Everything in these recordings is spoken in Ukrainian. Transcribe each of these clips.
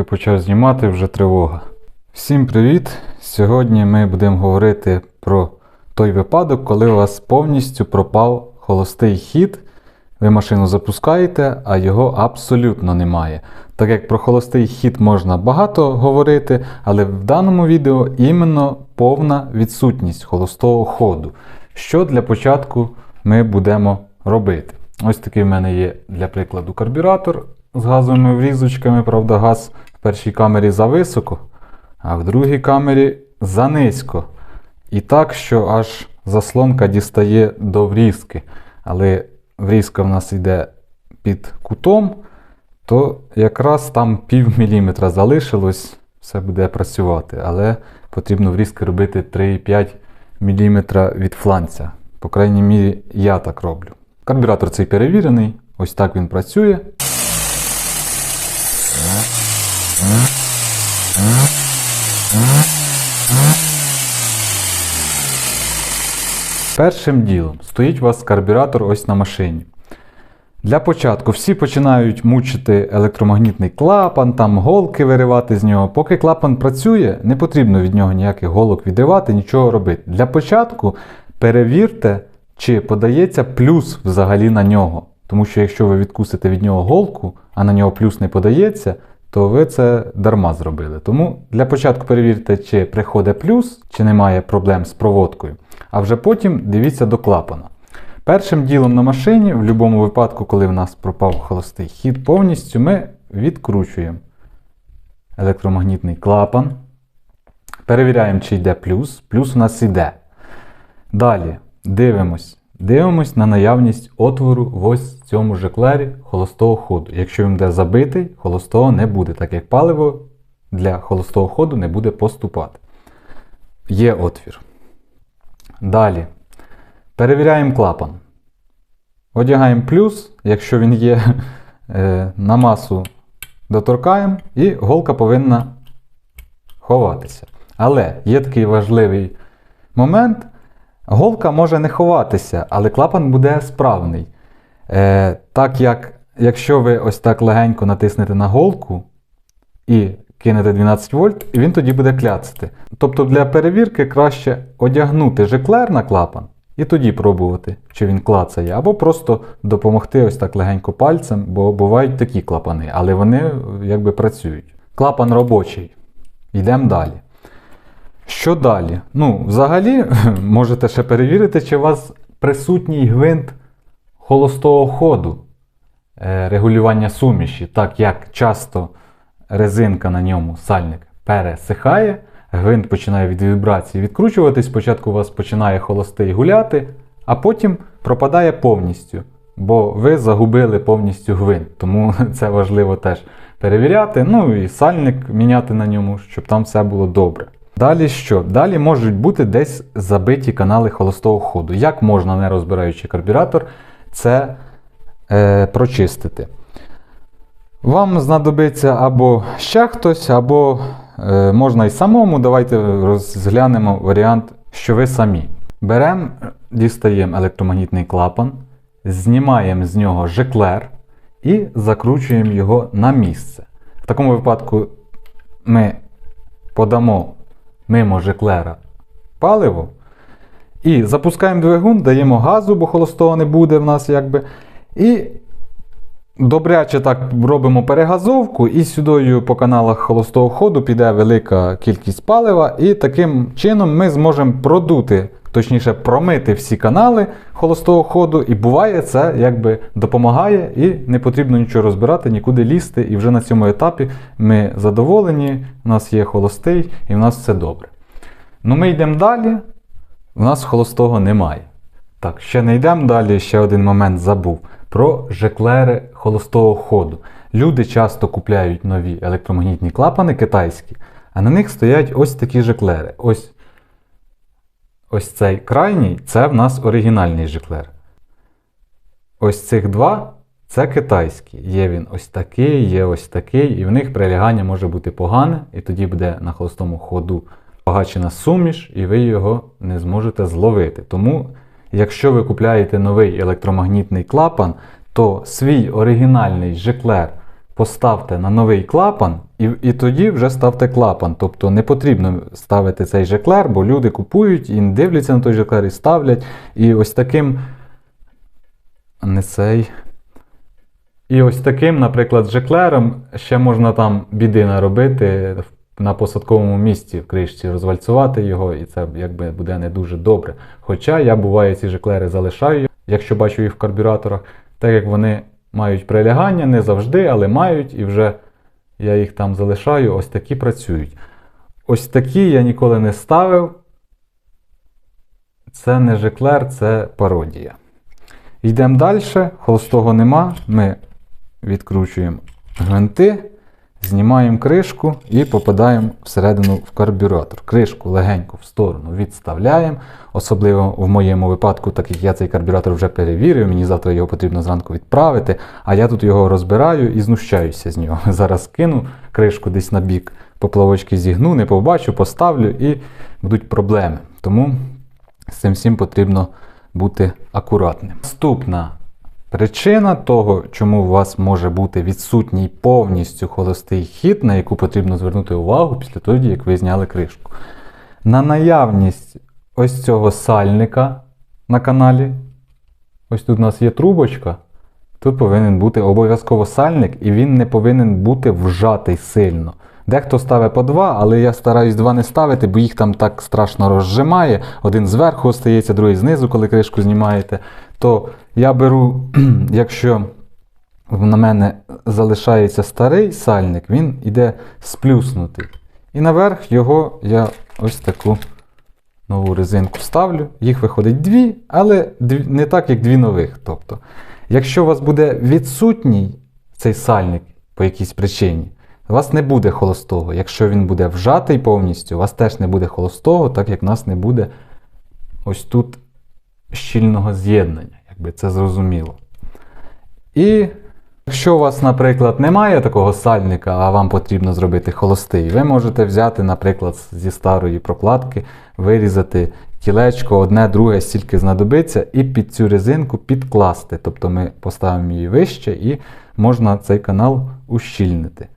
почав знімати вже тривога. Всім привіт! Сьогодні ми будемо говорити про той випадок, коли у вас повністю пропав холостий хід. Ви машину запускаєте, а його абсолютно немає. Так як про холостий хід можна багато говорити, але в даному відео іменно повна відсутність холостого ходу. Що для початку ми будемо робити? Ось такий в мене є для прикладу карбюратор з газовими врізочками, правда, газ в першій камері зависоко, а в другій камері занизько. І так, що аж заслонка дістає до врізки. Але врізка в нас йде під кутом, то якраз там пів міліметра залишилось, все буде працювати. Але потрібно врізки робити 3,5 мм від фланця. По крайній мірі, я так роблю. Карбюратор цей перевірений, ось так він працює. Першим ділом стоїть у вас карбюратор ось на машині. Для початку всі починають мучити електромагнітний клапан, там голки виривати з нього. Поки клапан працює, не потрібно від нього ніяких голок відривати, нічого робити. Для початку перевірте, чи подається плюс взагалі на нього. Тому що якщо ви відкусите від нього голку, а на нього плюс не подається, то ви це дарма зробили. Тому для початку перевірте, чи приходить плюс, чи немає проблем з проводкою. А вже потім дивіться до клапана. Першим ділом на машині, в будь-якому випадку, коли в нас пропав холостий хід повністю, ми відкручуємо електромагнітний клапан. Перевіряємо, чи йде плюс. Плюс у нас йде. Далі дивимось. Дивимось на наявність отвору в ось цьому жеклері холостого ходу. Якщо він буде забитий, холостого не буде, так як паливо для холостого ходу не буде поступати. Є отвір. Далі. Перевіряємо клапан. Одягаємо плюс, якщо він є, е, на масу доторкаємо, і голка повинна ховатися. Але є такий важливий момент. Голка може не ховатися, але клапан буде справний. Е, Так як, якщо ви ось так легенько натиснете на голку і кинете 12 вольт, він тоді буде кляцати. Тобто для перевірки краще одягнути жеклер на клапан і тоді пробувати, чи він клацає, або просто допомогти ось так легенько пальцем, бо бувають такі клапани, але вони якби працюють. Клапан робочий. Йдемо далі. Що далі? Ну, взагалі, можете ще перевірити, чи у вас присутній гвинт холостого ходу е, регулювання суміші, так як часто резинка на ньому, сальник, пересихає, гвинт починає від вібрації відкручуватись, спочатку у вас починає холостий гуляти, а потім пропадає повністю. Бо ви загубили повністю гвинт, тому це важливо теж перевіряти. Ну і сальник міняти на ньому, щоб там все було добре. Далі що? Далі можуть бути десь забиті канали холостого ходу. Як можна, не розбираючи карбюратор, це е, прочистити? Вам знадобиться або ще хтось, або е, можна і самому. Давайте розглянемо варіант, що ви самі. Беремо, дістаємо електромагнітний клапан, знімаємо з нього жеклер і закручуємо його на місце. В такому випадку ми подамо мимо жеклера паливо. І запускаємо двигун, даємо газу, бо холостого не буде в нас якби. І добряче так робимо перегазовку, і сюди по каналах холостого ходу піде велика кількість палива, і таким чином ми зможемо продути, точніше, промити всі канали холостого ходу. І буває, це якби допомагає, і не потрібно нічого розбирати, нікуди лізти. І вже на цьому етапі ми задоволені, у нас є холостий і в нас все добре. Ну, ми йдемо далі, у нас холостого немає. Так, ще не йдемо далі, ще один момент забув. Про жеклери холостого ходу. Люди часто купляють нові електромагнітні клапани китайські, а на них стоять ось такі жеклери. Ось ось цей крайній це в нас оригінальний жеклер. Ось цих два це китайські. Є він ось такий, є ось такий, і в них прилягання може бути погане, і тоді буде на холостому ходу багачена суміш, і ви його не зможете зловити. Тому, якщо ви купляєте новий електромагнітний клапан, то свій оригінальний жеклер поставте на новий клапан, і, і тоді вже ставте клапан. Тобто не потрібно ставити цей жеклер, бо люди купують і дивляться на той жеклер і ставлять. І ось таким. Не цей. І ось таким, наприклад, жеклером ще можна там біди наробити на посадковому місці в кришці, розвальцювати його, і це якби буде не дуже добре. Хоча я буває ці жеклери залишаю, якщо бачу їх в карбюраторах, так як вони мають прилягання, не завжди, але мають, і вже я їх там залишаю, ось такі працюють. Ось такі я ніколи не ставив. Це не жеклер, це пародія. Йдемо далі, холостого нема. Ми відкручуємо гвинти, знімаємо кришку і попадаємо всередину в карбюратор. Кришку легенько в сторону відставляємо. Особливо в моєму випадку, так як я цей карбюратор вже перевірив, мені завтра його потрібно зранку відправити, а я тут його розбираю і знущаюся з нього. Зараз кину кришку десь на бік, поплавочки зігну, не побачу, поставлю і будуть проблеми. Тому з цим всім потрібно бути акуратним. Наступна причина того, чому у вас може бути відсутній повністю холостий хід, на яку потрібно звернути увагу після того, як ви зняли кришку. На наявність ось цього сальника на каналі. Ось тут у нас є трубочка. Тут повинен бути обов'язково сальник, і він не повинен бути вжатий сильно. Дехто ставить по два, але я стараюсь два не ставити, бо їх там так страшно розжимає. Один зверху остається, другий знизу, коли кришку знімаєте. То я беру, якщо на мене залишається старий сальник, він іде сплюснутий. І наверх його я ось таку нову резинку ставлю. Їх виходить дві, але не так, як дві нових. Тобто, якщо у вас буде відсутній цей сальник по якійсь причині, у вас не буде холостого. Якщо він буде вжатий повністю, у вас теж не буде холостого, так як в нас не буде ось тут щільного з'єднання, якби це зрозуміло. І якщо у вас, наприклад, немає такого сальника, а вам потрібно зробити холостий, ви можете взяти, наприклад, зі старої прокладки, вирізати кілечко, одне, друге, стільки знадобиться, і під цю резинку підкласти. Тобто ми поставимо її вище і можна цей канал ущільнити.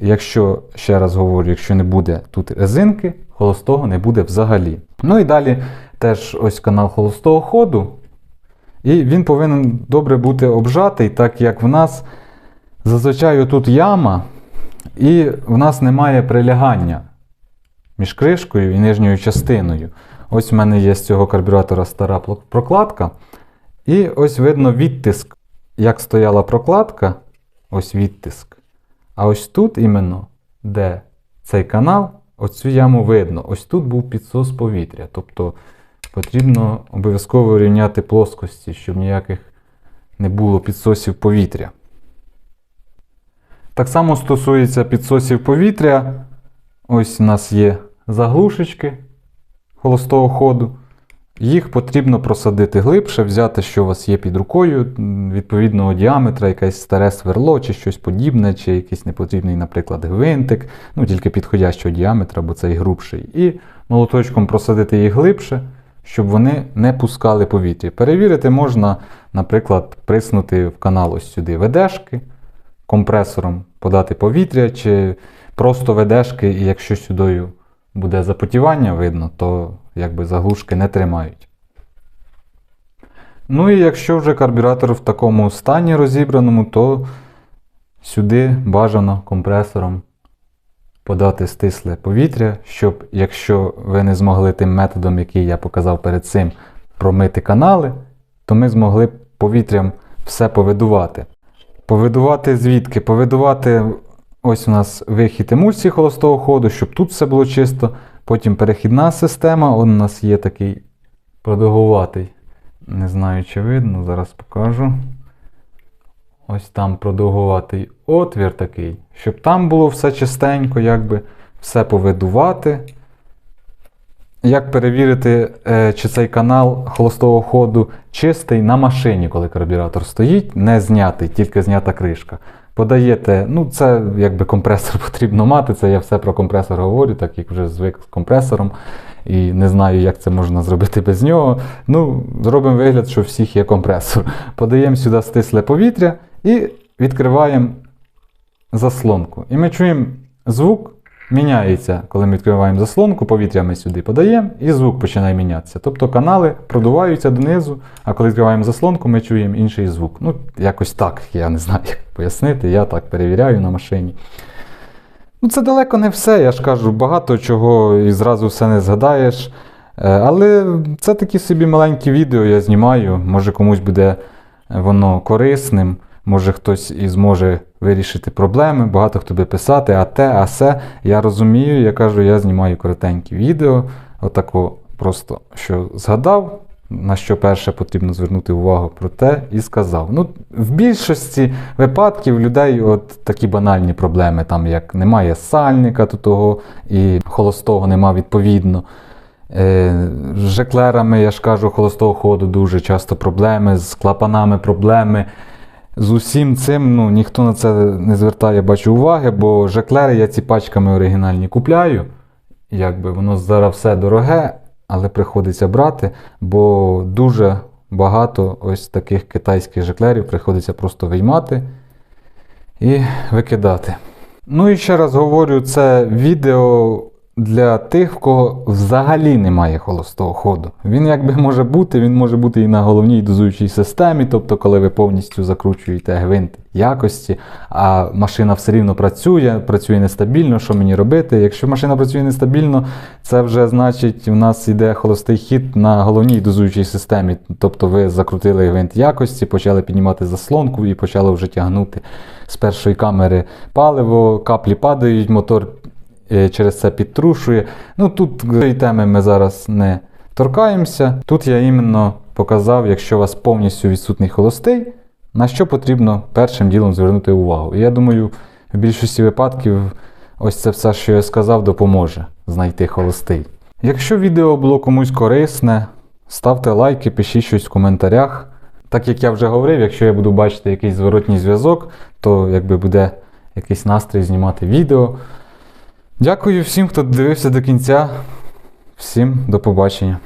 Якщо, ще раз говорю, якщо не буде тут резинки, холостого не буде взагалі. Ну і далі теж ось канал холостого ходу. І він повинен добре бути обжатий, так як в нас зазвичай тут яма, і в нас немає прилягання між кришкою і нижньою частиною. Ось в мене є з цього карбюратора стара прокладка. І ось видно відтиск, як стояла прокладка, ось відтиск. А ось тут іменно, де цей канал, оцю яму видно. Ось тут був підсос повітря. Тобто потрібно обов'язково рівняти плоскості, щоб ніяких не було підсосів повітря. Так само стосується підсосів повітря. Ось у нас є заглушечки холостого ходу. Їх потрібно просадити глибше, взяти, що у вас є під рукою, відповідного діаметра, якесь старе сверло, чи щось подібне, чи якийсь непотрібний, наприклад, гвинтик, ну тільки підходящого діаметра, бо цей грубший. І молоточком просадити їх глибше, щоб вони не пускали повітря. Перевірити можна, наприклад, приснути в канал ось сюди ведешки, компресором подати повітря, чи просто ведешки, і якщо сюди буде запотівання видно, то якби заглушки не тримають. Ну і якщо вже карбюратор в такому стані розібраному, то сюди бажано компресором подати стисле повітря, щоб якщо ви не змогли тим методом, який я показав перед цим, промити канали, то ми змогли повітрям все повидувати. Повидувати звідки? Повидувати ось у нас вихід емульсії холостого ходу, щоб тут все було чисто. Потім перехідна система, он у нас є такий продовгуватий. Не знаю, чи видно, зараз покажу. Ось там продовгуватий отвір такий, щоб там було все чистенько, якби все повидувати. Як перевірити, е, чи цей канал холостого ходу чистий на машині, коли карбюратор стоїть, не знятий, тільки знята кришка. Подаєте, ну це якби компресор потрібно мати, це я все про компресор говорю, так як вже звик з компресором і не знаю, як це можна зробити без нього. Ну, зробимо вигляд, що у всіх є компресор. Подаємо сюди стисле повітря і відкриваємо заслонку. І ми чуємо звук міняється, коли ми відкриваємо заслонку, повітря ми сюди подаємо, і звук починає мінятися. Тобто канали продуваються донизу, а коли відкриваємо заслонку, ми чуємо інший звук. Ну, якось так, я не знаю, як пояснити, я так перевіряю на машині. Ну, це далеко не все, я ж кажу, багато чого і зразу все не згадаєш. Е, Але це такі собі маленькі відео я знімаю. Може комусь буде воно корисним, може хтось і зможе вирішити проблеми, багато хто буде писати, а те, а се. Я розумію, я кажу, я знімаю коротенькі відео. Отако просто що згадав, на що перше потрібно звернути увагу про те і сказав. Ну, в більшості випадків людей от такі банальні проблеми, там як немає сальника тут того і холостого нема відповідно. Е, з жеклерами, я ж кажу, холостого ходу дуже часто проблеми, з клапанами проблеми. З усім цим ну, ніхто на це не звертає, бачу, уваги, бо жеклери я ці пачками оригінальні купляю. Якби воно зараз все дороге, але приходиться брати, бо дуже багато ось таких китайських жеклерів приходиться просто виймати і викидати. Ну і ще раз говорю, це відео для тих, в кого взагалі немає холостого ходу. Він якби може бути, він може бути і на головній дозуючій системі, тобто коли ви повністю закручуєте гвинт якості, а машина все рівно працює, працює нестабільно, що мені робити? Якщо машина працює нестабільно, це вже значить у нас йде холостий хід на головній дозуючій системі. Тобто ви закрутили гвинт якості, почали піднімати заслонку і почали вже тягнути з першої камери паливо, каплі падають, мотор через це підтрушує. Ну тут цієї теми ми зараз не торкаємося. Тут я іменно показав, якщо у вас повністю відсутній холостий, на що потрібно першим ділом звернути увагу. І я думаю, в більшості випадків ось це все, що я сказав, допоможе знайти холостий. Якщо відео було комусь корисне, ставте лайки, пишіть щось в коментарях. Так як я вже говорив, якщо я буду бачити якийсь зворотній зв'язок, то якби буде якийсь настрій знімати відео. Дякую всім, хто дивився до кінця. Всім до побачення.